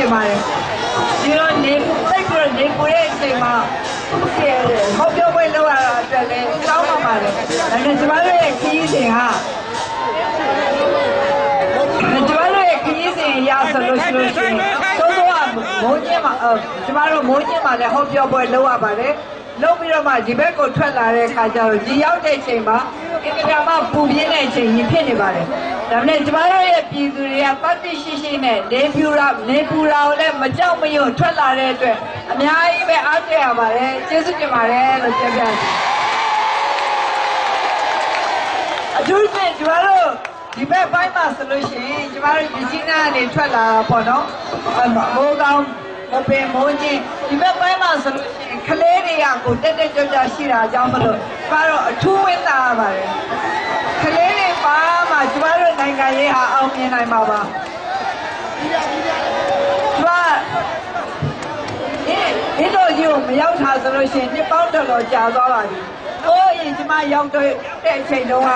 တင်ပါတယ်ဒီတော့နေစိတ်ပြီးတော့နေကိုရဲ့အချိန်မှာဒီဟောပြောပွဲလောက်ရတာအတွက်လည်းကောင်းပါပါတယ်ဒါနဲ့ကျမတို့ရဲ့ခရီးစဉ်ဟာကျမတို့ရဲ့ခရီးစဉ်ရဆိုလို့ရှိလို့ရှိရင်သို့တော့မိုးချင်းမှာအဲကျမတို့မိုးချင်းမှာလည်းဟောပြောပွဲလောက်ရပါတယ် လုပ်ပြီးတော့မှဒီဘက်ကိုထွက်လာတဲ့အခါကျတော့ဒီရောက်တဲ့အချိန်မှာအင်္ဂါမပူပြင်းတဲ့အချိန်ကြီးဖြစ်နေပါတယ်။ဒါပေမဲ့ကျမတို့ရဲ့ပြည်သူတွေကပတ်တိရှိရှိနဲ့နေပြူရာနေပူရာကိုလည်းမကြောက်မရွံ့ထွက်လာတဲ့အတွက်အများကြီးပဲအားကျရပါတယ်။ကျေးဇူးတင်ပါတယ်လို့ပြောပြတယ်။အထူးဖြင့်ကျမတို့ဒီဘက်ပိုင်းမှာဆိုလို့ရှိရင်ကျမတို့ဒီကြီးနားကနေထွက်လာတာပေါ့နော်။အမိုးကောင်းမပင်မိုးချင်းဒီဘက်ပိုင်းမှာဆိုလို့ရှိရင်က လေးတွေကကိုတက်တက်ကြွကြွရှိတာအကြောင်းမလို့ကျမတို့အထူးဝင်းသာရပါတယ်။ကလေးတွေပါမှကျမတို့နိုင်ငံရေးဟာအောင်မြင်နိုင်မှာပါ။ကျမဒီဒီတော့ကြီးကိုမရောက်တာဆိုလို့ရှိရင်နှစ်ပေါင်းတော်တော်ကြာသွားပါပြီ။ကိုယ်ရင်ကျမရောက်တဲ့အချိန်တုန်းက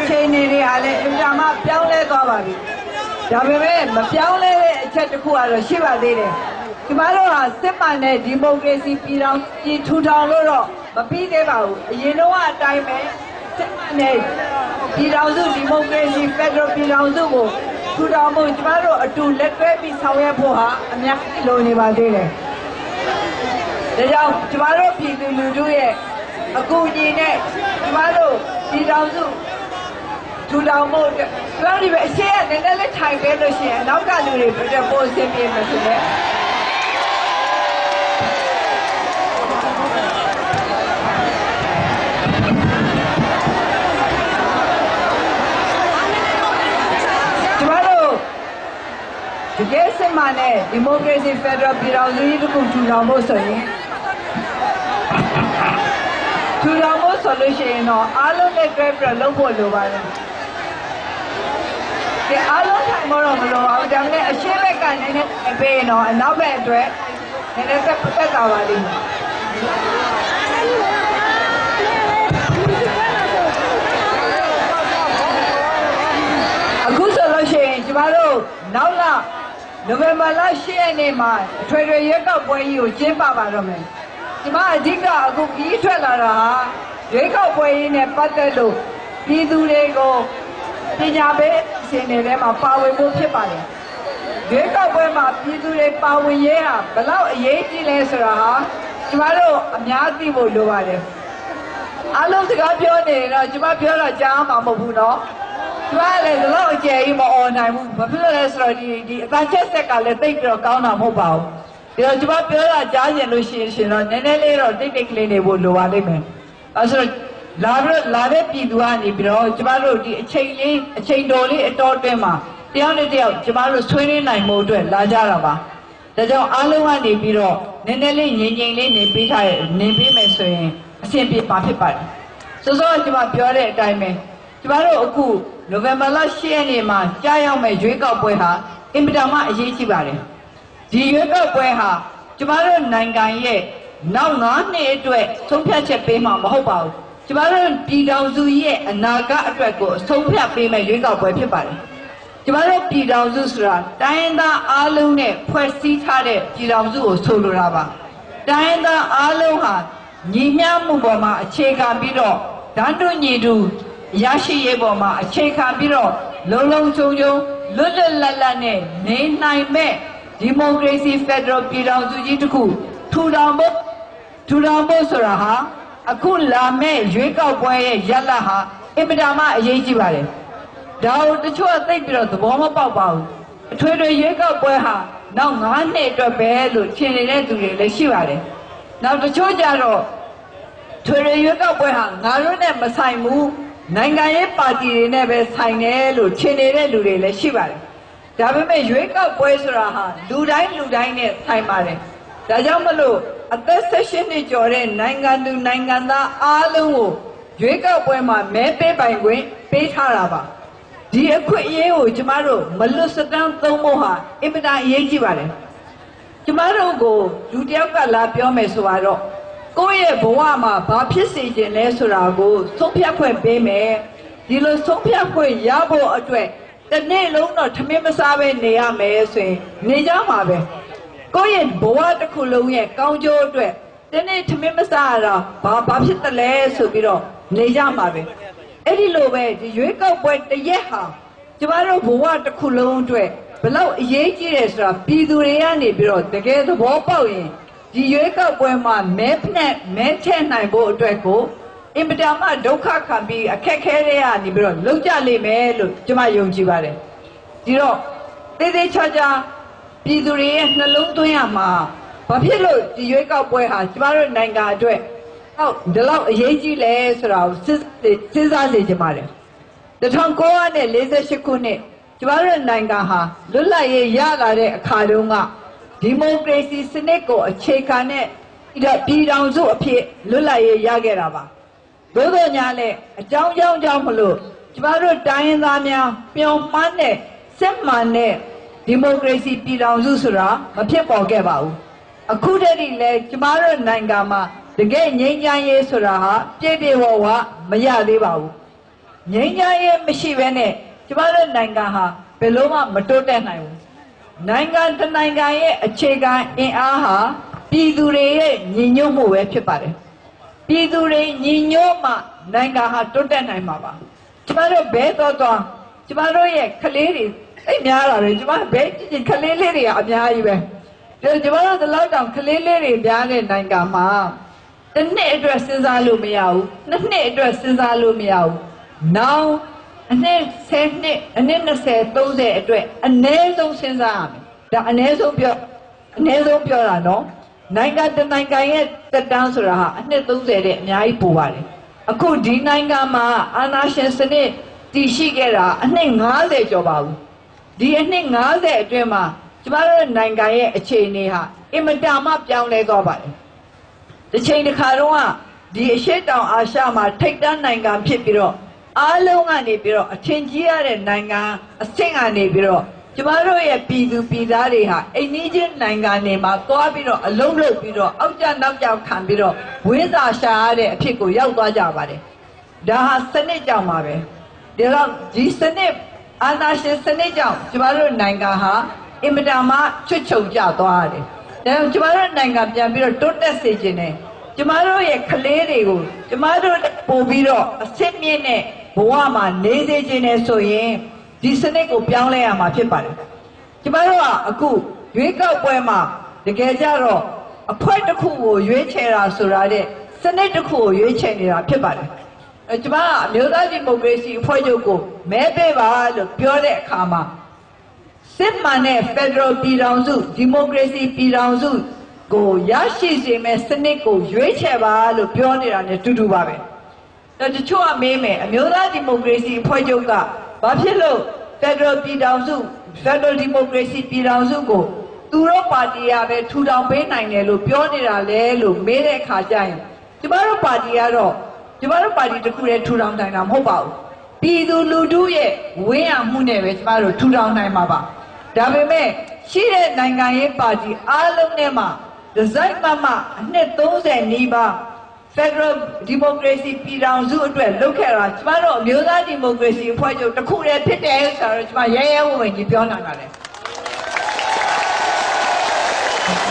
အချိန်နေတွေဟာလည်းအင်တာမပြောင်းလဲသွားပါပြီ။ဒါပေမဲ့မပြောင်းလဲတဲ့အချက်တစ်ခုကတော့ရှိပါသေးတယ်။ ကျမတို့ဟာစစ်မှန်တဲ့ဒီမိုကရေစီပြည်ထောင်ပြည်ထူထောင်လို့တော့မပြီးသေးပါဘူး။အရင်တော့အတိုင်းပဲစစ်မှန်တဲ့ပြည်ထောင်စုဒီမိုကရေစီဖက်ဒရယ်ပြည်ထောင်စုကိုထူထောင်ဖို့ကျမတို့အတူလက်တွဲပြီးဆောင်ရွက်ဖို့ဟာအများကြီးလိုနေပါသေးတယ်။ဒါကြောင့်ကျမတို့ပြည်သူလူထုရဲ့အကူအညီနဲ့ကျမတို့ပြည်ထောင်စုထူထောင်ဖို့အတွက်ကျမတို့ဒီပဲအရှေ့ကနည်းနည်းလေးထိုင်ပေးလို့ရှိရင်အနောက်ကလူတွေပြတဲ့ပိုအဆင်ပြေမှာဆိုတဲ့ ကယ်စစ်မှန်တဲ့ဒီမိုကရေစီဖက်ဒရယ်ပြည်ထောင်စုကြီးတစ်ခုထူထောင်ဖို့ဆိုရင်ထူထောင်ဖို့ဆိုလို့ရှိရင်တော့အားလုံးနဲ့တွဲပြီးတော့လုပ်ဖို့လိုပါတယ်။ဒီအားလုံးထိုင်မတော့မလိုပါဘူး။ဒါပေမဲ့အရှင်းဘက်ကနည်းနည်းပေးရင်တော့အနောက်ဘက်အတွက်နည်းနည်းသက်သက်သာပါလိမ့်မယ်။အခုဆိုလို့ရှိရင်ကျမတို့နောက်လ နိုဝင်ဘာလ10ရက်နေ့မှာအထွေထွေရွေးကောက်ပွဲကြီးကိုကျင်းပပါတော့မယ်။ဒီမှာအဓိကအခုကြီးထွက်လာတာဟာရွေးကောက်ပွဲကြီးနဲ့ပတ်သက်လို့ပြည်သူတွေကိုပညာပေးအစီအစဉ်တွေမှာပါဝင်ဖို့ဖြစ်ပါတယ်။ရွေးကောက်ပွဲမှာပြည်သူတွေပါဝင်ရေးဟာဘလောက်အရေးကြီးလဲဆိုတာဟာကျမတို့အများသိဖို့လိုပါတယ်။အလုံးစကားပြောနေတော့ကျမပြောတော့ကြားမှာမဟုတ်ဘူးနော်။ကျမလည်းဒီလောက်အကျယ်ကြီးမအော်နိုင်ဘူး ဘာဖြစ်လို့လဲဆိုတော့ဒီဒီအတန်ချက်ဆက်ကလည်းသိပ်ပြီးတော့ကောင်းတာမဟုတ်ပါဘူး။ဒီတော့ကျမပြောတာကြားရင်လို့ရှိရင်ရှင်တော့နည်းနည်းလေးတော့တိတ်တိတ်ကလေးနေဖို့လိုပါလိမ့်မယ်။အဲဆိုတော့လာပြီးတော့လာတဲ့ပြည်သူကနေပြီးတော့ကျမတို့ဒီအချိန်လေးအချိန်တော်လေးအတော်အတွင်းမှာတယောက်နဲ့တယောက်ကျမတို့ဆွေးနွေးနိုင်မှုအတွက်လာကြတာပါ။ဒါကြောင့်အားလုံးကနေပြီးတော့နည်းနည်းလေးငြိမ်ငြိမ်လေးနေပေးထားရနေပေးမယ်ဆိုရင်အဆင်ပြေပါဖြစ်ပါတယ်။စောစောကကျမပြောတဲ့အတိုင်းပဲကျမတို့အခု နိုဝင်ဘာလ10ရက်နေ့မှာကြားရောက်မဲ့ရွေးကောက်ပွဲဟာအင်ပတာမအရေးကြီးပါတယ်။ဒီရွေးကောက်ပွဲဟာကျမတို့နိုင်ငံရဲ့နောက်9နှစ်အတွက်ဆုံးဖြတ်ချက်ပေးမှာမဟုတ်ပါဘူး။ကျမတို့ပြည်ထောင်စုရဲ့အနာဂတ်အတွက်ကိုအဆုံးဖြတ်ပေးမဲ့ရွေးကောက်ပွဲဖြစ်ပါတယ်။ကျမတို့ပြည်ထောင်စုဆိုတာတိုင်းရင်းသားအားလုံးနဲ့ဖွဲ့စည်းထားတဲ့ပြည်ထောင်စုကိုဆိုလိုတာပါ။တိုင်းရင်းသားအားလုံးဟာညီမျှမှုပေါ်မှာအခြေခံပြီးတော့ဓာတ်တူညီတူ ရရှိရေးပေါ်မှာအခြေခံပြီးတော့လုံလုံချုံချုံလွတ်လွတ်လပ်လပ်နဲ့နေနိုင်မဲ့ဒီမိုကရေစီဖက်ဒရယ်ပြည်ထောင်စုကြီးတစ်ခုထူထောင်ဖို့ထူထောင်ဖို့ဆိုတာဟာအခုလာမဲ့ရွေးကောက်ပွဲရဲ့ရလဒ်ဟာအင်မတန်မှအရေးကြီးပါတယ်။ဒါကိုတချို့ကသိပြီးတော့သဘောမပေါက်ပါဘူး။အထွေထွေရွေးကောက်ပွဲဟာနောက်9နှစ်အတွက်ပဲလို့ထင်နေတဲ့သူတွေလည်းရှိပါတယ်။နောက်တချို့ကြတော့ထွေထွေရွေးကောက်ပွဲဟာငါတို့နဲ့မဆိုင်ဘူး နိုင်ငံရေးပါတီတွေနဲ့ပဲဆိုင်တယ်လို့ထင်နေတဲ့လူတွေလည်းရှိပါတယ်။ဒါပေမဲ့ရွေးကောက်ပွဲဆိုတာဟာလူတိုင်းလူတိုင်းနဲ့ဆိုင်ပါတယ်။ဒါကြောင့်မလို့အသက်16နှစ်ကျော်တဲ့နိုင်ငံသူနိုင်ငံသားအားလုံးကိုရွေးကောက်ပွဲမှာမဲပေးပိုင်ခွင့်ပေးထားတာပါ။ဒီအခွင့်အရေးကိုကျမတို့မလွတ်စတမ်းသုံးဖို့ဟာအင်မတန်အရေးကြီးပါတယ်။ကျမတို့ကိုလူတစ်ယောက်ကလာပြောမယ်ဆိုတော့ ကိုယ့်ရဲ့ဘဝမှာဘာဖြစ်စေခြင်းလဲဆိုတာကိုသုံးဖြတ်ခွင့်ပေးမယ်ဒီလိုသုံးဖြတ်ခွင့်ရဖို့အတွက်တစ်နေ့လုံးတော့ထမင်းမစားပဲနေရမယ်ဆိုရင်နေကြမှာပဲကိုယ့်ရဲ့ဘဝတစ်ခုလုံးရဲ့ကောင်းကျိုးအတွက်ဒီနေ့ထမင်းမစားရတော့ဘာဘာဖြစ်တယ်လဲဆိုပြီးတော့နေကြမှာပဲအဲ့ဒီလိုပဲဒီရွေးကောက်ပွဲတစ်ရက်ဟာကျမတို့ဘဝတစ်ခုလုံးအတွက်ဘလောက်အရေးကြီးတယ်ဆိုတာပြည်သူတွေကနေပြီးတော့တကယ်သဘောပေါက်ရင် ဒီရွေးကောက်ပွဲမှာမဲဖက်မဲထည့်နိုင်ဖို့အတွက်ကိုအင်ပတာမဒုက္ခခံပြီးအခက်ခဲတွေကနေပြီးတော့လုံးကြလိမ့်မယ်လို့ကျမယုံကြည်ပါတယ်ဒီတော့သေးသေးချာချာပြည်သူတွေရဲ့နှလုံးသွင်းရမှာဘာဖြစ်လို့ဒီရွေးကောက်ပွဲဟာကျမတို့နိုင်ငံအတွက်ဟောက်ဒီလောက်အရေးကြီးလဲဆိုတာကိုစဉ်းစဉ်းစားစေချင်ပါတယ်1948ခုနှစ်ကျမတို့နိုင်ငံဟာလွတ်လပ်ရေးရလာတဲ့အခါတုန်းက ဒီမိုကရေစီစနစ်ကိုအခြေခံတဲ့ပြည်ထောင်စုအဖြစ်လွတ်လပ်ရေးရခဲ့တာပါသို့တော်ညာနဲ့အကြောင်းကြောင်းကြောင့်မလို့ကျမတို့တိုင်းရင်းသားများပျော်မှန်းတဲ့စစ်မှန်တဲ့ဒီမိုကရေစီပြည်ထောင်စုဆိုတာမဖြစ်ပေါ်ခဲ့ပါဘူးအခုတည်းကလည်းကျမတို့နိုင်ငံမှာတကယ်ငြိမ်းချမ်းရေးဆိုတာဟာပြည့်ပြည့်ဝဝမရသေးပါဘူးငြိမ်းချမ်းရေးမရှိဘဲနဲ့ကျမတို့နိုင်ငံဟာဘယ်လို့မှမတိုးတက်နိုင်ဘူး နိုင်ငံတစ်နိုင်ငံရဲ့အခြေခံအင်အားဟာပြည်သူတွေရဲ့ညီညွတ်မှုပဲဖြစ်ပါတယ်ပြည်သူတွေညီညွတ်မှနိုင်ငံဟာတိုးတက်နိုင်မှာပါကျမတို့ဘဲတော့တော့ကျမတို့ရဲ့ကလေးတွေအိတ်များတာပဲကျမဘဲကြည့်ကြည့်ခလေးလေးတွေကအများကြီးပဲဒါကျမတို့ဒီလောက်တောင်ခလေးလေးတွေများတဲ့နိုင်ငံမှာတစ်နှစ်အတွက်စဉ်းစားလို့မရဘူးနှစ်နှစ်အတွက်စဉ်းစားလို့မရဘူးနောက် အနှစ်10နှစ်အနှစ်20 30အတွက်အနည်းဆုံးစဉ်းစားရမယ်ဒါအနည်းဆုံးပြောအနည်းဆုံးပြောတာနော်နိုင်ငံတစ်နိုင်ငံရဲ့တက်တန်းဆိုတာဟာအနှစ်30တဲ့အများကြီးပိုပါတယ်အခုဒီနိုင်ငံမှာအာဏာရှင်စနစ်တည်ရှိခဲ့တာအနှစ်90ကျော်ပါဘူးဒီအနှစ်90အတွင်းမှာကျမတို့နိုင်ငံရဲ့အခြေအနေဟာအင်မတန်မှပြောင်းလဲသွားပါတယ်။တစ်ချိန်တစ်ခါတော့ကဒီအရှိတောင်အာရှမှာထိပ်တန်းနိုင်ငံဖြစ်ပြီးတော့ အားလုံးကနေပြီးတော့အထင်ကြီးရတဲ့နိုင်ငံအဆင့်ကနေပြီးတော့ကျမတို့ရဲ့ပြည်သူပြည်သားတွေဟာအိမ်နီးချင်းနိုင်ငံတွေမှာသွားပြီးတော့အလုံးလုံးပြီးတော့အောက်ကျနောက်ကျခံပြီးတော့ဝင်းစာရှာရတဲ့အဖြစ်ကိုရောက်သွားကြပါတယ်။ဒါဟာစနစ်ကြောင့်ပါပဲ။ဒါတော့ဒီစနစ်အာဏာရှင်စနစ်ကြောင့်ကျမတို့နိုင်ငံဟာအင်မတန်မှချွတ်ချုံကျသွားတယ်။ဒါကြောင့်ကျမတို့နိုင်ငံပြန်ပြီးတော့တိုးတက်စေခြင်းနဲ့ကျမတို့ရဲ့ကလေးတွေကိုကျမတို့ပို့ပြီးတော့အစ်စ်မြင့်တဲ့ ဘဝမှာနေစေခြင်းနဲ့ဆိုရင်ဒီစနစ်ကိုပြောင်းလဲရမှာဖြစ်ပါတယ်။ကျမတို့ကအခုရွေးကောက်ပွဲမှာတကယ်ကြတော့အဖွဲ့တစ်ခုကိုရွေးချယ်တာဆိုတာတဲ့စနစ်တစ်ခုကိုရွေးချယ်နေတာဖြစ်ပါတယ်။အဲကျမကအမျိုးသားဒီမိုကရေစီအဖွဲ့ချုပ်ကိုမဲပေးပါလို့ပြောတဲ့အခါမှာစစ်မှန်တဲ့ Federal ပြည်ထောင်စုဒီမိုကရေစီပြည်ထောင်စုကိုရရှိစေမဲ့စနစ်ကိုရွေးချယ်ပါလို့ပြောနေတာ ਨੇ တူတူပါပဲ။ ဒါတချို့ကမေးမယ်အမျိုးသားဒီမိုကရေစီအဖွဲ့ချုပ်ကဘာဖြစ်လို့ Federal ပြည်ထောင်စု Federal Democracy ပြည်ထောင်စုကိုသူတို့ပါတီကပဲထူထောင်ပေးနိုင်တယ်လို့ပြောနေတာလေလို့မေးတဲ့အခါကျရင်ကျမတို့ပါတီကတော့ကျမတို့ပါတီတစ်ခုတည်းထူထောင်နိုင်တာမဟုတ်ပါဘူးပြည်သူလူထုရဲ့ဝင်းရမှုနဲ့ပဲကျမတို့ထူထောင်နိုင်မှာပါဒါပေမဲ့ရှိတဲ့နိုင်ငံရေးပါတီအားလုံးထဲမှာဒီဇိုင်းမမအနှစ်30နီးပါး Federal Democracy ပြည်ထောင်စုအတွက်လုပ်ခဲ့တာကျမတို့အမျိုးသားဒီမိုကရေစီအဖွဲ့ချုပ်တစ်ခုတည်းဖြစ်တယ်ဆိုတော့ကျမရဲရဲဝံ့ဝံ့ကြီးပြောနိုင်ပါတယ်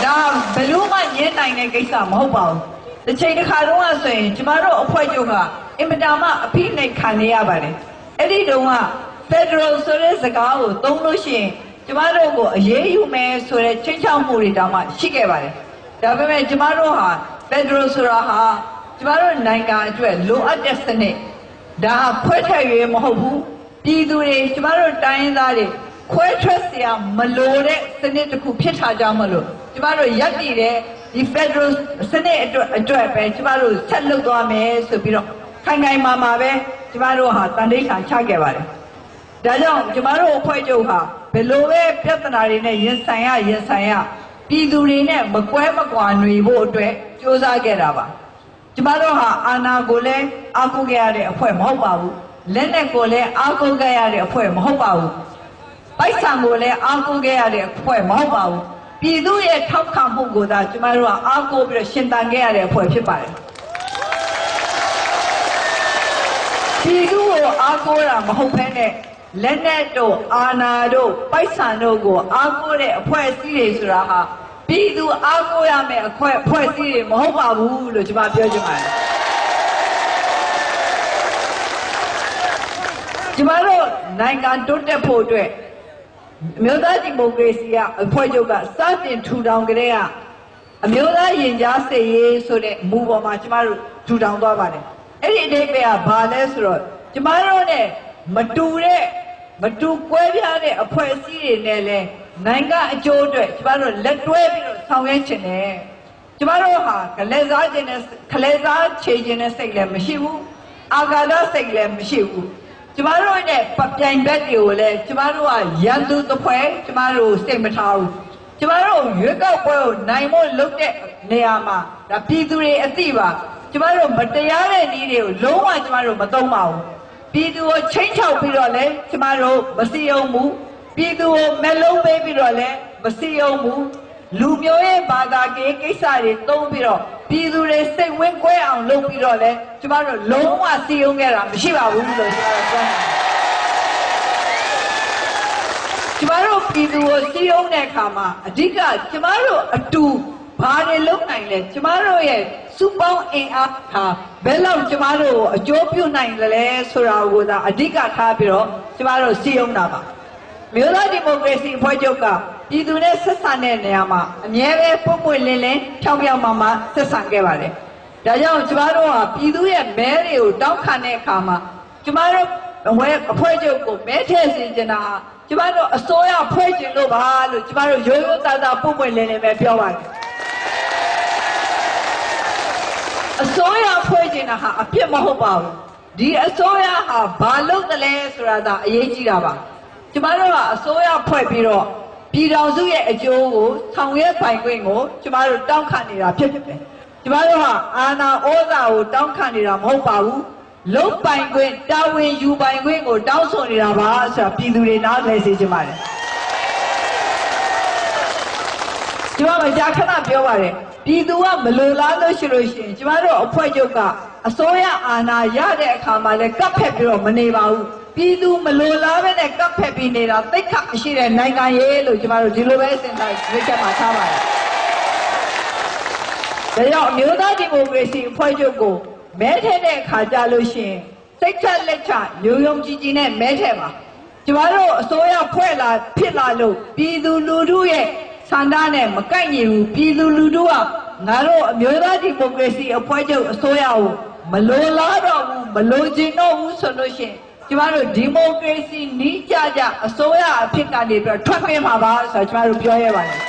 ဒါဘယ်လို့မှညင်းနိုင်တဲ့ကိစ္စမဟုတ်ပါဘူးတစ်ချိန်တစ်ခါတုန်းကဆိုရင်ကျမတို့အဖွဲ့ချုပ်ကအင်မတန်မှအဖိနှိတ်ခံနေရပါတယ်အဲ့ဒီတုန်းက Federal ဆိုတဲ့စကားကိုသုံးလို့ရှိရင်ကျမတို့ကိုအရေးယူမယ်ဆိုတဲ့ချင်းချောက်မှုတွေတောင်မှရှိခဲ့ပါတယ်ဒါပေမဲ့ကျမတို့ဟာ Federal ဆိုတာဟာကျမတို့နိုင်ငံအတွက်လိုအပ်တဲ့စနစ်ဒါဟာခွဲထွက်ရွေးမဟုတ်ဘူးပြည်သူတွေကျမတို့တိုင်းရင်းသားတွေခွဲထွက်เสียမလိုတဲ့စနစ်တစ်ခုဖြစ်ထားကြမလို့ကျမတို့ရပ်တည်တဲ့ဒီ Federal စနစ်အတွက်အတွက်ပဲကျမတို့ဆက်လုပ်သွားမယ်ဆိုပြီးတော့ခိုင်ခိုင်မာမာပဲကျမတို့ဟာတန်တိတ်ဆန်ချခဲ့ပါတယ်။ဒါကြောင့်ကျမတို့အဖွဲ့ချုပ်ဟာဘယ်လိုပဲပြဿနာတွေနဲ့ရင်ဆိုင်ရရင်ဆိုင်ရပြည်သူတွေနဲ့မကွဲမကွာຫນွေဖို့အတွက် စ조사ခဲ့တာပါ။ကျမတို့ဟာအာဏာကိုလည်းအားကိုးခဲ့ရတဲ့အဖွဲ့မဟုတ်ပါဘူး။လက်နဲ့ကိုလည်းအားကိုးခဲ့ရတဲ့အဖွဲ့မဟုတ်ပါဘူး။ပိုက်ဆံကိုလည်းအားကိုးခဲ့ရတဲ့အဖွဲ့မဟုတ်ပါဘူးပြည်သူရဲ့ထောက်ခံမှုကိုသာကျမတို့ကအားကိုးပြီးတော့ရှင်တန်ခဲ့ရတဲ့အဖွဲ့ဖြစ်ပါတယ်ပြည်သူကိုအားကိုးတာမဟုတ်ဘဲနဲ့လက်နက်တို့အာဏာတို့ပိုက်ဆံတို့ကိုအားကိုးတဲ့အဖွဲ့အစည်းတွေဆိုတာဟာ ပြည်သူအားကိုးရမယ်အခွဲအဖွဲ့အစည်းတွေမဟုတ်ပါဘူးလို့ကျွန်မပြောချင်ပါတယ်ကျမတို့နိုင်ငံတိုးတက်ဖို့အတွက်အမျိုးသားဒီမိုကရေစီကအဖွဲ့ချုပ်ကစတင်ထူထောင်ကြတဲ့အမျိုးသားရင်ကြားစေရေးဆိုတဲ့မူပေါ်မှာကျမတို့ထူထောင်သွားပါတယ်အဲ့ဒီအဓိပ္ပာယ်ကဘာလဲဆိုတော့ကျမတို့ ਨੇ မတူတဲ့မတူကွဲပြားတဲ့အဖွဲ့အစည်းတွေနဲ့လည်း နိုင်ငံအကျိုးအတွက်ကျမတို့လက်တွဲပြီးတော့ဆောင်ရွက်ချင်တယ်ကျမတို့ဟာကလေးစားခြင်းနဲ့ခလေးစားချေခြင်းနဲ့စိတ်လည်းမရှိဘူးအာဃာတစိတ်လည်းမရှိဘူးကျမတို့ရဲ့ပပြိုင်ဘက်တွေကိုလည်းကျမတို့ကရန်သူတစ်ဖွဲကျမတို့စိတ်မထားဘူးကျမတို့ရွေးကောက်ပွဲကိုနိုင်ဖို့လုပ်တဲ့နေရာမှာဒါပြည်သူတွေအသိပါကျမတို့မတရားတဲ့နည်းတွေကိုလုံးဝကျမတို့မသုံးပါဘူးပြည်သူကိုချိန်ချောက်ပြီးတော့လည်းကျမတို့မစီအောင်ဘူး ပြည်သူကိုမလုံးပေးပြီးတော့လည်းမစီအောင်ဘူးလူမျိုးရဲ့ဘာသာရေးကိစ္စတွေသုံးပြီးတော့ပြည်သူတွေစိတ်ဝင်ကွဲအောင်လုပ်ပြီးတော့လည်းကျမတို့လုံးဝစီအောင်ခဲ့တာမရှိပါဘူးလို့ကျမတို့ပြောတယ်ကျမတို့ပြည်သူကိုစီအောင်တဲ့အခါမှာအဓိကကျမတို့အတူဘာတွေလုပ်နိုင်လဲကျမတို့ရဲ့စုပေါင်းအင်အားဟာဘယ်လောက်ကျမတို့ကိုအကျိုးပြုနိုင်သလဲဆိုတာကိုသာအဓိကထားပြီးတော့ကျမတို့စီအောင်တာပါ မြို့သားဒီမိုကရေစီအဖွဲ့ချုပ်ကပြည်သူနဲ့ဆက်ဆံတဲ့နေရာမှာအမြဲပဲပုံပွင့်လင်းလင်းဖြောင်းဖြောင်းမှမှဆက်ဆံခဲ့ပါတယ်။ဒါကြောင့်ကျမတို့ဟာပြည်သူရဲ့မဲတွေကိုတောင်းခံတဲ့အခါမှာကျမတို့ဝဲအဖွဲ့ချုပ်ကိုမဲထည့်စေချင်တာဟာကျမတို့အစိုးရဖွဲ့ချင်လို့ပါလို့ကျမတို့ရိုးရိုးသားသားပုံပွင့်လင်းလင်းပဲပြောပါတယ်။အစိုးရဖွဲ့ချင်တာဟာအပြစ်မဟုတ်ပါဘူး။ဒီအစိုးရဟာဘာလုပ်တယ်လဲဆိုတာသာအရေးကြီးတာပါ။ ကျမတို့ကအစိုးရဖွဲ့ပြီးတော့ပြည်တော်စုရဲ့အကျိုးကိုဆောင်ရွက်ပိုင်ခွင့်ကိုကျမတို့တောင်းခံနေတာဖြစ်တယ်။ကျမတို့ဟာအာဏာဩဇာကိုတောင်းခံနေတာမဟုတ်ပါဘူး။လုံပိုင်ခွင့်တာဝန်ယူပိုင်ခွင့်ကိုတောင်းဆိုနေတာပါဆိုတာပြည်သူတွေနားလည်စေချင်ပါတယ်။ကျမမကြာခဏပြောပါတယ်ပြည်သူကမလိုလားလို့ရှိလို့ရှိရင်ကျမတို့အဖွဲ့ချုပ်ကအစိုးရအာဏာရတဲ့အခါမှာလည်းကပ်ဖက်ပြီးတော့မနေပါဘူး ပြည်သူမလိုလားပဲနဲ့ကပ်ဖက်ပြီးနေတာသိက္ခာမရှိတဲ့နိုင်ငံရေးလို့ကျမတို့ဒီလိုပဲစဉ်းစားရွေးချက်မှာထားပါတယ်ဒါကြောင့်အမျိုးသားဒီမိုကရေစီအဖွဲ့ချုပ်ကိုမဲထည့်တဲ့အခါကြလို့ရှိရင်စိတ်ချလက်ချရုံရုံကြည်ကြည်နဲ့မဲထည့်ပါကျမတို့အစိုးရဖွဲ့လာဖြစ်လာလို့ပြည်သူလူထုရဲ့ဆန္ဒနဲ့မကိုက်ညီဘူးပြည်သူလူထုကငါတို့အမျိုးသားဒီမိုကရေစီအဖွဲ့ချုပ်အစိုးရကိုမလိုလားတော့ဘူးမလိုချင်တော့ဘူးဆိုလို့ရှိရင် ကျမတို့ဒီမိုကရေစီနီးကြကြအစိုးရအဖြစ်ကနေပြီးတော့ထွက်ပြေးမှာပါဆိုတော့ကျမတို့ပြောရပါတယ်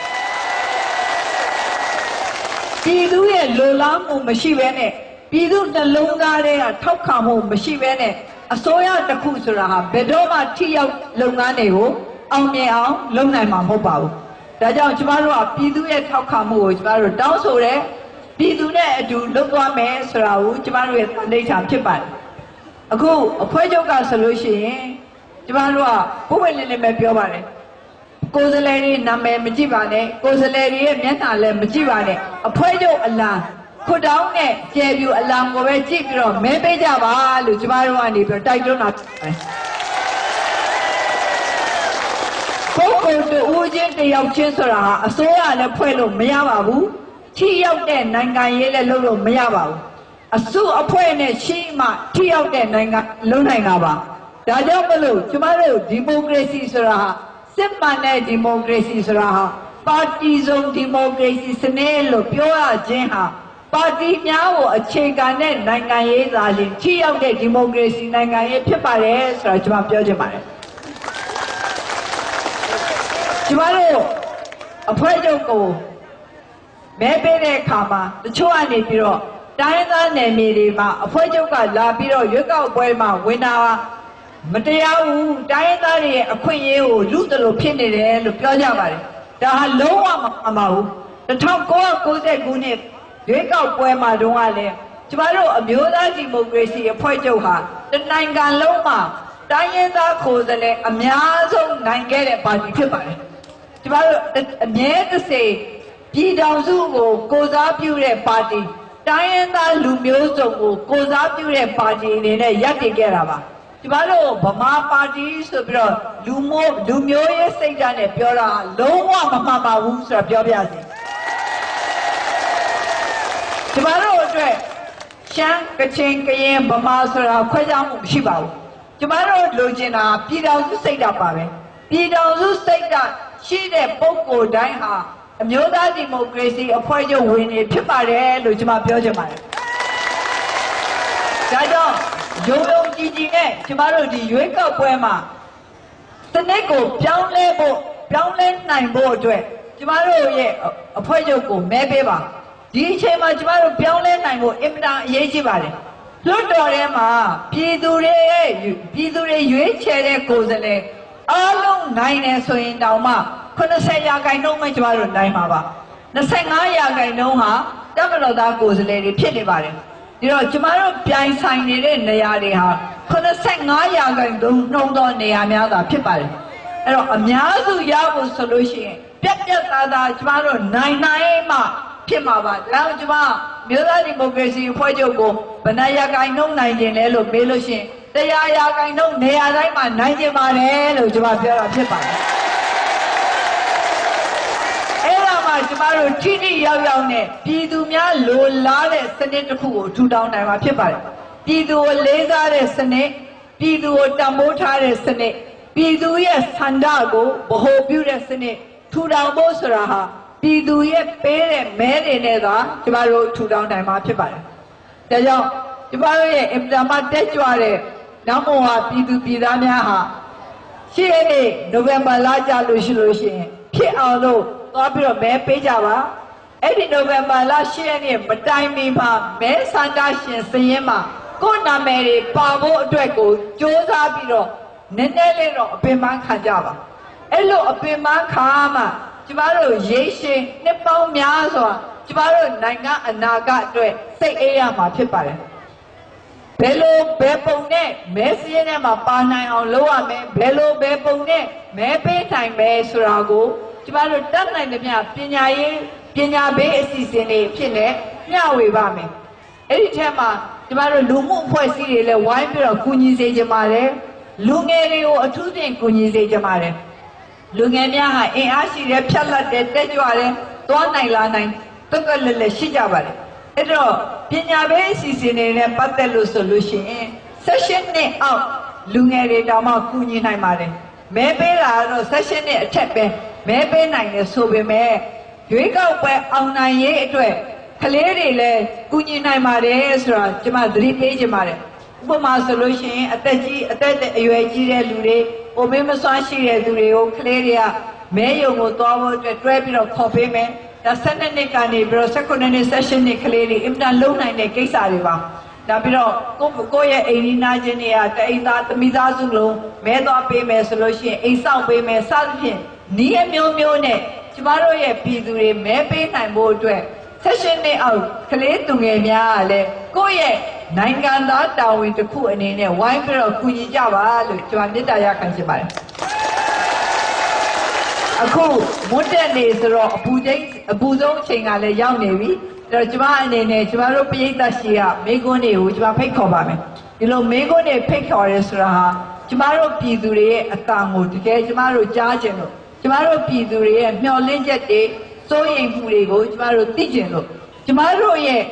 ပြည်သူရဲ့လိုလားမှုမရှိဘဲနဲ့ပြည်သူနှလုံးသားတွေကထောက်ခံမှုမရှိဘဲနဲ့အစိုးရတစ်ခုဆိုတာဟာဘယ်တော့မှထိရောက်လုပ်ငန်းတွေကိုအောင်မြင်အောင်လုပ်နိုင်မှာမဟုတ်ပါဘူး။ဒါကြောင့်ကျမတို့ကပြည်သူရဲ့ထောက်ခံမှုကိုကျမတို့တောင်းဆိုတယ်။ပြည်သူနဲ့အတူလုပ်သွားမယ်ဆိုတာကိုကျမတို့ရဲ့တန်ဋိဌာန်ဖြစ်ပါတယ်။ အခုအဖွဲ့ချုပ်ကဆိုလို့ရှိရင်ကျမတို့ကပုံမှန်လေးလေးပဲပြောပါတယ်။ကိုယ်စားလှယ်တွေနာမည်မကြည့်ပါနဲ့ကိုယ်စားလှယ်တွေရဲ့မျက်နှာလည်းမကြည့်ပါနဲ့အဖွဲ့ချုပ်အလံခွတ်တောင်းနဲ့ကျယ်ပြူအလံကိုပဲကြည့်ပြီးတော့မဲပေးကြပါလို့ကျမတို့ကနေပြီးတော့တိုက်တွန်းတာဖြစ်ပါတယ်ပုဂ္ဂိုလ်တူဦးချင်းတစ်ယောက်ချင်းဆိုတာဟာအစိုးရလည်းဖွဲ့လို့မရပါဘူးထိရောက်တဲ့နိုင်ငံရေးလည်းလုပ်လို့မရပါဘူး အစုအဖွဲ့နဲ့ရှိမှထိရောက်တဲ့နိုင်ငံလုံးနိုင်တာပါဒါကြောင့်မလို့ကျမတို့ဒီမိုကရေစီဆိုတာဟာစစ်မှန်တဲ့ဒီမိုကရေစီဆိုတာဟာပါတီစုံဒီမိုကရေစီစနစ်လို့ပြောရခြင်းဟာပါတီများကိုအခြေခံတဲ့နိုင်ငံရေးသာလျှင်ထိရောက်တဲ့ဒီမိုကရေစီနိုင်ငံရေးဖြစ်ပါတယ်ဆိုတာကျွန်မပြောချင်ပါတယ်ကျမတို့အဖွဲ့ချုပ်ကိုမဲပေးတဲ့အခါမှာတချို့ကနေပြီးတော့ တိုင်းသားနယ်မြေတွေမှာအဖွဲ့ချုပ်ကလာပြီးတော့ရွက်ကောက်ပွဲမှာဝင်တာမတရားဘူးတိုင်းသားတွေရဲ့အခွင့်အရေးကိုလူတလို့ဖြစ်နေတယ်လို့ပြောကြပါတယ်ဒါဟာလုံးဝမမှန်ပါဘူး1990ခုနှစ်ရွေးကောက်ပွဲမှာတုန်းကလည်းကျမတို့အမျိုးသားဒီမိုကရေစီအဖွဲ့ချုပ်ဟာတနိုင်ငံလုံးမှာတိုင်းရင်းသားကိုယ်စားလှယ်အများဆုံးနိုင်ခဲ့တဲ့ပါတီဖြစ်ပါတယ်ကျမတို့အမြဲတစေပြည်တော်စုကိုကိုစားပြုတဲ့ပါတီ တိုင်းရင်းသားလူမျိုးစုံကိုကိုစားပြုတဲ့ပါတီအနေနဲ့ရပ်တည်ခဲ့တာပါကျမတို့ဗမာပါတီဆိုပြီးတော့လူမျိုးလူမျိုးရေးစိတ်ဓာတ်နဲ့ပြောတာလုံးဝမမှန်ပါဘူးဆိုတာပြောပြစီကျမတို့အတွက်ရှမ်းကချင်ကရင်ဗမာဆိုတာခွဲခြားမှုမရှိပါဘူးကျမတို့လိုချင်တာပြည်တော်စုစိတ်ဓာတ်ပါပဲပြည်တော်စုစိတ်ဓာတ်ရှိတဲ့ပုဂ္ဂိုလ်တိုင်းဟာ အမျိုးသားဒီမိုကရေစီအဖွဲ့ချုပ်ဝင်နေဖြစ်ပါတယ်လို့ကျမပြောချင်ပါတယ်ဒါကြောင့်ရုံရုံကြည်ကြည်နဲ့ကျမတို့ဒီရွေးကောက်ပွဲမှာတနစ်ကိုပြောင်းလဲဖို့ပြောင်းလဲနိုင်ဖို့အတွက်ကျမတို့ရဲ့အဖွဲ့ချုပ်ကိုမဲပေးပါဒီအချိန်မှာကျမတို့ပြောင်းလဲနိုင်ဖို့အင်မတန်အရေးကြီးပါတယ်လွတ်တော်ထဲမှာပြည်သူတွေရဲ့ပြည်သူတွေရွေးချယ်တဲ့ကိုယ်စားလှယ် အားလုံးနိုင်တယ်ဆိုရင်တောင်မှ80ရာခိုင်နှုန်းပဲကျမတို့နိုင်မှာပါ25ရာခိုင်နှုန်းဟာတမတော်သားကိုယ်စားလှယ်တွေဖြစ်နေပါတယ်ဒီတော့ကျမတို့ပြိုင်ဆိုင်နေတဲ့နေရာတွေဟာ85ရာခိုင်နှုန်းနှုန်းသောနေရာများသာဖြစ်ပါတယ်အဲ့တော့အများစုရဖို့ဆိုလို့ရှိရင်ပြက်ပြက်သားသားကျမတို့နိုင်နိုင်မှဖြစ်မှာပါဒါကြောင့်ကျမမြို့သားဒီမိုကရေစီအဖွဲ့ချုပ်ကိုဗဏ္ဍာရာခိုင်နှုန်းနိုင်ခြင်းလဲလို့မေးလို့ရှိရင် တရားရာခိုင်နှုန်းနေရာတိုင်းမှာနိုင်ခြင်းပါတယ်လို့ကျမပြောတာဖြစ်ပါတယ်အဲ့ဒါမှကျမတို့ထိထိရောက်ရောက်နဲ့ပြည်သူများလိုလားတဲ့စနစ်တစ်ခုကိုထူထောင်နိုင်မှာဖြစ်ပါတယ်။ပြည်သူကိုလေးစားတဲ့စနစ်၊ပြည်သူကိုတံမိုးထားတဲ့စနစ်၊ပြည်သူရဲ့ဆန္ဒကိုဗဟိုပြုတဲ့စနစ်ထူထောင်ဖို့ဆိုတာဟာပြည်သူရဲ့ပေးတဲ့မဲတွေနဲ့သာကျမတို့ထူထောင်နိုင်မှာဖြစ်ပါတယ်။ဒါကြောင့်ကျမတို့ရဲ့အင်တာမတက်ကြွတဲ့ နောက်မောဟာပြည်သူပြည်သားများဟာရှေ့ရက်နေ့နိုဝင်ဘာလကြလို့ရှိလို့ရှိရင်ဖြစ်အောင်လို့သွားပြီးတော့မဲပေးကြပါအဲ့ဒီနိုဝင်ဘာလ10ရက်နေ့မတိုင်မီမှာမဲဆန္ဒရှင်စရင်မှာကိုယ့်နာမည်တွေပါဖို့အတွက်ကိုစ조사ပြီးတော့နည်းနည်းလေးတော့အပင်ပန်းခံကြပါအဲ့လိုအပင်ပန်းခါမှကျမတို့ရေရှည်နှစ်ပေါင်းများစွာကျမတို့နိုင်ငံအနာဂတ်အတွက်စိတ်အေးရမှာဖြစ်ပါတယ် ဘယ်လိုဘယ်ပုံနဲ့မဲစည်းထဲမှာပါနိုင်အောင်လုပ်ရမယ်ဘယ်လိုဘယ်ပုံနဲ့မဲပေးနိုင်မယ်ဆိုတာကိုကျမတို့တတ်နိုင်တဲ့မြပညာရေးပညာပေးအစီအစဉ်တွေဖြစ်နေမျှဝေပါမယ်အဲ့ဒီထဲမှာကျမတို့လူမှုအဖွဲ့အစည်းတွေလည်းဝိုင်းပြီးတော့ကူညီစေချင်ပါတယ်လူငယ်တွေကိုအထူးသဖြင့်ကူညီစေချင်ပါတယ်လူငယ်များဟာအင်အားရှိတယ်ဖြတ်လက်တယ်တက်ကြွတယ်သွားနိုင်လာနိုင်တုတ်ကလက်လက်ရှိကြပါတယ် အဲ့တော့ပညာပေးအစီအစဉ်တွေနဲ့ပတ်သက်လို့ဆိုလို့ရှိရင် session နဲ့အောက်လူငယ်တွေတောင်မှကူညီနိုင်ပါတယ်မဲပေးတာကတော့ session နဲ့အထက်ပဲမဲပေးနိုင်တယ်ဆိုပေမဲ့ရွေးကောက်ပွဲအောင်နိုင်ရေးအတွက်ကလေးတွေလည်းကူညီနိုင်ပါတယ်ဆိုတာကျွန်မသတိပေးချင်ပါတယ်ဥပမာဆိုလို့ရှိရင်အသက်ကြီးအသက်အရွယ်ကြီးတဲ့လူတွေပုံမင်းမစွမ်းရှိတဲ့သူတွေကိုကလေးတွေကမဲယုံကိုသွားဖို့အတွက်တွဲပြီးတော့ခေါ်ပေးမယ် ဒါ12နှစ်ကနေပြီးတော့19နှစ်16နှစ်ကလေးတွေအင်တာလုံးနိုင်တဲ့ကိစ္စတွေပါဒါပြီးတော့ကိုယ့်ကိုယ့်ရဲ့အိမ်နီးနားချင်းတွေကတအိမ်သားသမီးသားစုလုံးမဲသွားပေးမယ်ဆိုလို့ရှိရင်အိမ်ဆောင်ပေးမယ်စသဖြင့်နီးအမျိုးမျိုးနဲ့ကျမတို့ရဲ့ပြည်သူတွေမဲပေးနိုင်ဖို့အတွက်ဆက်ရှင်နေအောင်ကလေးသူငယ်များကလည်းကိုယ့်ရဲ့နိုင်ငံသားတာဝန်တစ်ခုအနေနဲ့ဝိုင်းပြီးတော့ကူညီကြပါလို့ကျွန်တော်မေတ္တာရပ်ခံချင်ပါတယ် အခုမွတ်တက်နေဆိုတော့အပူချိန်အပူဆုံးအချိန်ကလည်းရောက်နေပြီအဲ့တော့ကျွန်မအနေနဲ့ကျွန်တော်တို့ပြည်သက်ရှိကမိကွန်းတွေကိုကျွန်မဖိတ်ခေါ်ပါမယ်ဒီလိုမိကွန်းတွေဖိတ်ခေါ်ရဲဆိုတာဟာကျွန်မတို့ပြည်သူတွေရဲ့အတန်ကိုတကယ်ကျွန်မတို့ကြားကျင်လို့ကျွန်မတို့ပြည်သူတွေရဲ့မျှော်လင့်ချက်တွေစိုးရိမ်မှုတွေကိုကျွန်မတို့သိကျင်လို့ကျွန်မတို့ရဲ့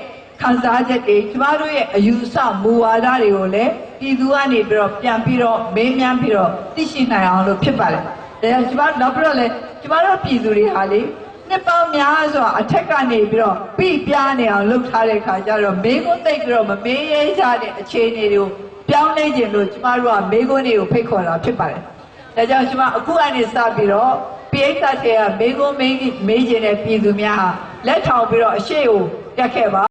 ခံစားချက်တွေကျမတို့ရဲ့အယူဆမူဝါဒတွေကိုလည်းပြည်သူကနေပြီးတော့ပြန်ပြီးတော့မေးမြန်းပြီးတော့သိရှိနိုင်အောင်လို့ဖြစ်ပါတယ်။ ဒါကြောင့်ကျမနောက်ပြီးတော့လည်းကျမတို့ပြည်သူတွေဟာလေနှစ်ပေါင်းများစွာအထက်ကနေပြီးတော့ပြပြနေအောင်လုပ်ထားတဲ့ခါကျတော့မေးခွန်းသိပ်ပြီးတော့မမေးရဲကြတဲ့အခြေအနေတွေကိုပြောင်းလဲခြင်းလို့ကျမတို့ကမေးခွန်းတွေကိုဖိတ်ခေါ်တာဖြစ်ပါတယ်။ဒါကြောင့်ကျမအခုအနေစပြီးတော့ပိဋကတ်တွေကမေးခွန်းမေးမေးခြင်းတဲ့ပြည်သူများဟာလက်ထောင်ပြီးတော့အရှိကိုတက်ခဲ့ပါ